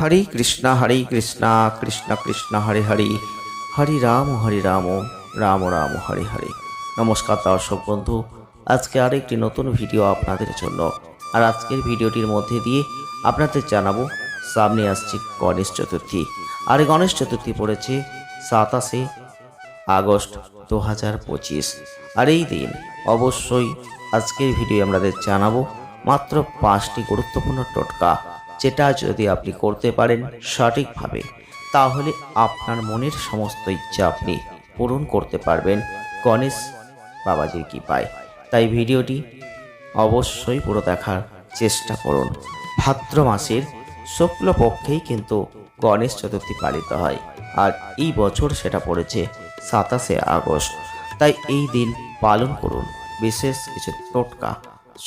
হরে কৃষ্ণ হরে কৃষ্ণ কৃষ্ণ কৃষ্ণ, হরে হরে। হরে রাম হরে রাম রাম রাম, হরে হরে। নমস্কার দর্শক বন্ধু, আজকে আরেকটি নতুন ভিডিও আপনাদের জন্য। আর আজকের ভিডিওটির মধ্যে দিয়ে আপনাদের জানাব, সামনে আসছে গণেশ চতুর্থী। আর গণেশ চতুর্থী পড়েছে সাতাশে আগস্ট দু হাজার পঁচিশ। আর এই দিন অবশ্যই আজকের ভিডিও আমাদের জানাব মাত্র পাঁচটি গুরুত্বপূর্ণ টোটকা। যেটা যদি আপনি করতে পারেন সঠিকভাবে, তাহলে আপনার মনের সমস্ত ইচ্ছা আপনি পূরণ করতে পারবেন গণেশ বাবাজির কৃপায়। তাই ভিডিওটি অবশ্যই পুরো দেখার চেষ্টা করুন। ভাদ্র মাসের শুক্লপক্ষেই কিন্তু গণেশ চতুর্থী পালিত হয় আর এই বছর সেটা পড়েছে সাতাশে আগস্ট। তাই এই দিন পালন করুন, বিশেষ কিছু টোটকা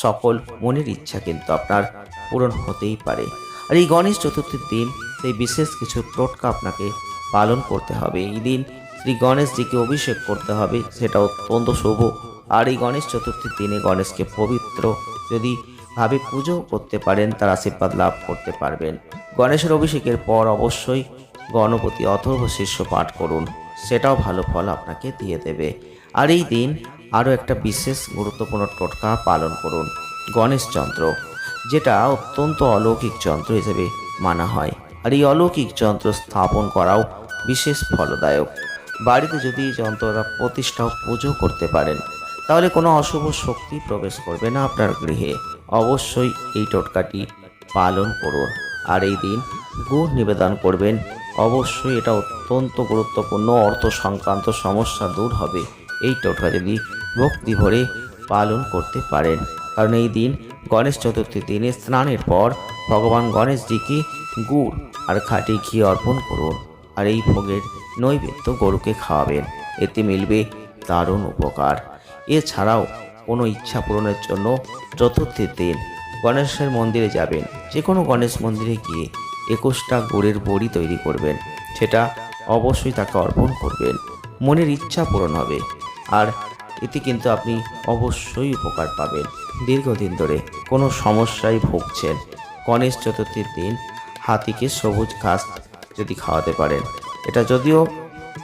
সকল মনের ইচ্ছা কিন্তু আপনার পূরণ হতেই পারে। আর এই গণেশ চতুর্থীর দিন সেই বিশেষ কিছু টোটকা আপনাকে পালন করতে হবে। এই দিন শ্রী গণেশজিকে অভিষেক করতে হবে, সেটা অত্যন্ত শুভ। আর এই গণেশ চতুর্থীর দিনে গণেশকে পবিত্র যদি ভাবে পুজো করতে পারেন, তার আশীর্বাদ লাভ করতে পারবেন। গণেশের অভিষেকের পর অবশ্যই গণপতি অথর্ব শীর্ষ পাঠ করুন, সেটাও ভালো ফল আপনাকে দিয়ে দেবে। আর এই দিন আরও একটা বিশেষ গুরুত্বপূর্ণ টোটকা পালন করুন, গণেশ যন্ত্র, যেটা অত্যন্ত অলৌকিক যন্ত্র হিসেবে মানা হয়। আর এই অলৌকিক যন্ত্র স্থাপন করাও বিশেষ ফলদায়ক। বাড়িতে যদি এই যন্ত্রটা প্রতিষ্ঠা পুজো করতে পারেন, তাহলে কোনো অশুভ শক্তি প্রবেশ করবে না আপনার গৃহে। অবশ্যই এই টোটকাটি পালন করুন। আর এই দিন গুড় নিবেদন করবেন। অবশ্যই এটা অত্যন্ত গুরুত্বপূর্ণ অর্থ সংক্রান্ত সমস্যা দূর হবে। এই টোটকা ভক্তি ভরে পালন করতে পারেন। কারণ এই দিন গণেশ চতুর্থী দিনে স্নানের পর ভগবান গণেশজিকে গুড় আর খাঁটি ঘি অর্পণ করুন আর এই ভোগের নৈবেদ্য গরুকে খাওয়াবেন। এতে মিলবে দারুণ উপকার। এছাড়াও কোনো ইচ্ছা পূরণের জন্য চতুর্থীর দিন গণেশের মন্দিরে যাবেন। যে কোনো গণেশ মন্দিরে গিয়ে একুশটা গুড়ের বড়ি তৈরি করবেন। সেটা অবশ্যই তাকে অর্পণ করবেন। মনের ইচ্ছা পূরণ হবে। আর এতে কিন্তু আপনি অবশ্যই উপকার পাবেন। দীর্ঘদিন ধরে কোনো সমস্যায় ভুগছেন। গণেশ চতুর্থীর দিন হাতিকে সবুজ ঘাস যদি খাওয়াতে পারেন। এটা যদিও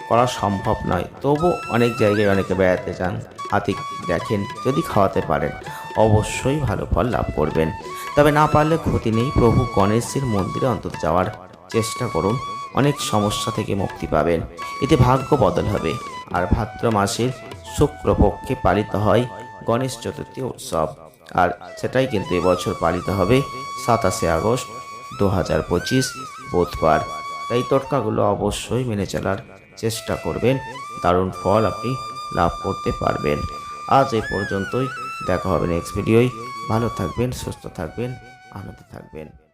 করা সম্ভব নয় তবু অনেক জায়গায় অনেকে বেড়াতে যান, হাতি দেখেন, যদি খাওয়াতে পারেন, অবশ্যই ভালো ফল লাভ করবেন। তবে না পারলে ক্ষতি নেই, প্রভু গণেশের মন্দিরে অন্তত যাওয়ার চেষ্টা করুন, অনেক সমস্যা থেকে মুক্তি পাবেন। এতে ভাগ্য বদল হবে, আর ভাদ্র মাসের শুক্লপক্ষে পালিত হয় গণেশ চতুর্থী উৎসব। আর সেটাই কিন্তু এবছর পালিত হবে সাতাশে আগস্ট দু হাজার পঁচিশ, বুধবার। তাই টোটকাগুলো অবশ্যই মেনে চলার চেষ্টা করবেন। দারুণ ফল আপনি লাভ করতে পারবেন। আজ এই পর্যন্তই। দেখা হবে নেক্সট ভিডিওয় ভালো থাকবেন, সুস্থ থাকবেন, আনন্দে থাকবেন।